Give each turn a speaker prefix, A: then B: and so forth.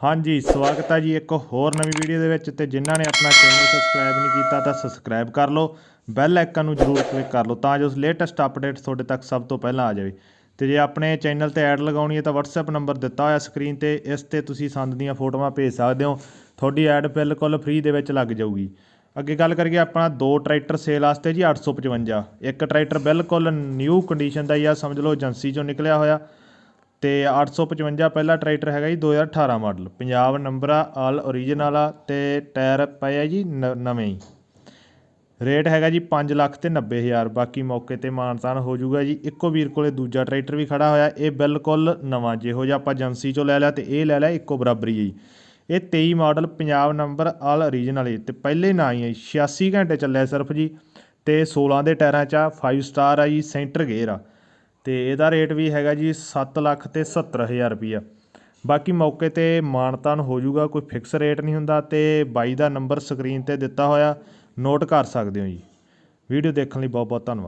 A: ਹਾਂਜੀ, ਸਵਾਗਤ ਹੈ ਜੀ ਇੱਕ ਹੋਰ ਨਵੀਂ ਵੀਡੀਓ ਦੇ ਵਿੱਚ ਤੇ ਜਿਨ੍ਹਾਂ ਨੇ ਆਪਣਾ ਚੈਨਲ ਸਬਸਕ੍ਰਾਈਬ ਨਹੀਂ ਕੀਤਾ ਤਾਂ ਸਬਸਕ੍ਰਾਈਬ ਕਰ ਲਓ, ਬੈਲ ਆਈਕਨ ਨੂੰ ਜਰੂਰ ਕਲਿੱਕ ਕਰ ਲਓ ਤਾਂ ਜੋ ਲੇਟੈਸਟ ਅਪਡੇਟ ਤੁਹਾਡੇ ਤੱਕ ਸਭ ਤੋਂ ਪਹਿਲਾਂ ਆ ਜਾਵੇ। ਤੇ ਜੇ ਆਪਣੇ ਚੈਨਲ ਤੇ ਐਡ ਲਗਾਉਣੀ ਹੈ ਤਾਂ WhatsApp ਨੰਬਰ ਦਿੱਤਾ ਹੋਇਆ ਸਕਰੀਨ ਤੇ, ਇਸ ਤੇ ਤੁਸੀਂ ਸੰਦ ਦੀਆਂ ਫੋਟੋਆਂ ਭੇਜ ਸਕਦੇ ਹੋ। ਤੁਹਾਡੀ ਐਡ ਬਿਲਕੁਲ ਫ੍ਰੀ ਦੇ ਵਿੱਚ ਲੱਗ ਜਾਊਗੀ। ਅੱਗੇ ਗੱਲ ਕਰੀਏ ਆਪਣਾ ਦੋ ਟਰੈਕਟਰ ਸੇਲ ਵਾਸਤੇ ਜੀ 855 ਇੱਕ ਟਰੈਕਟਰ ਬਿਲਕੁਲ ਨਿਊ ਕੰਡੀਸ਼ਨ ਦਾ ਹੀ ਆ, ਸਮਝ ਲਓ ਏਜੰਸੀ ਚੋਂ ਨਿਕਲਿਆ ਹੋਇਆ। ਅਤੇ ਅੱਠ ਸੌ ਪਚਵੰਜਾ ਪਹਿਲਾ ਟਰੈਕਟਰ ਹੈਗਾ ਜੀ 2018 ਮਾਡਲ। ਪੰਜਾਬ ਨੰਬਰ ਆ ਆਲ ਓਰੀਜਨਲ ਆ ਅਤੇ ਟਾਇਰ ਪਏ ਆ ਜੀ ਨ- ਨਵੇਂ ਹੀ। ਰੇਟ ਹੈਗਾ ਜੀ ਪੰਜ ਲੱਖ ਅਤੇ ਨੱਬੇ ਹਜ਼ਾਰ। ਬਾਕੀ ਮੌਕੇ ਤੇ ਮਾਨਤਾਨ ਹੋ ਜਾਊਗਾ ਜੀ। ਇੱਕੋ ਵੀਰ ਕੋਲੇ ਦੂਜਾ ਟਰੈਕਟਰ ਵੀ ਖੜਾ ਹੋਇਆ। ਇਹ ਬਿਲਕੁਲ ਨਵਾਂ ਜਿਹੋ ਜਿਹਾ ਆਪਾਂ ਏਜੰਸੀ ਚੋਂ ਲੈ ਲਿਆ ਅਤੇ ਇਹ ਲੈ ਲਿਆ ਇੱਕੋ ਬਰਾਬਰੀ ਜੀ। ਇਹ 23 model Punjab number, all original ਹੈ ਤੇ ਪਹਿਲੇ ਨਾ ਹੀ ਹੈ 86 ਘੰਟੇ ਚੱਲਿਆ ਸਿਰਫ ਜੀ। ਤੇ 16 ਦੇ ਟਾਇਰਾਂ 'ਚ ਆ 5 ਸਟਾਰ ਆ ਜੀ ਸੈਂਟਰ ਗੇਅਰ ਆ। ਤੇ ਇਹਦਾ ਰੇਟ ਵੀ ਹੈਗਾ ਜੀ 7 ਲੱਖ ਤੇ 70 ਹਜ਼ਾਰ ਰੁਪਈਆ। ਬਾਕੀ ਮੌਕੇ ਤੇ ਮਾਨਤਾਨ ਹੋ ਜਾਊਗਾ, ਕੋਈ ਫਿਕਸ ਰੇਟ ਨਹੀਂ ਹੁੰਦਾ ਤੇ ਬਾਈ ਦਾ ਨੰਬਰ ਸਕਰੀਨ ਤੇ ਦਿੱਤਾ ਹੋਇਆ ਨੋਟ ਕਰ ਸਕਦੇ ਹੋ ਜੀ। ਵੀਡੀਓ ਦੇਖਣ ਲਈ ਬਹੁਤ ਬਹੁਤ ਧੰਨਵਾਦ।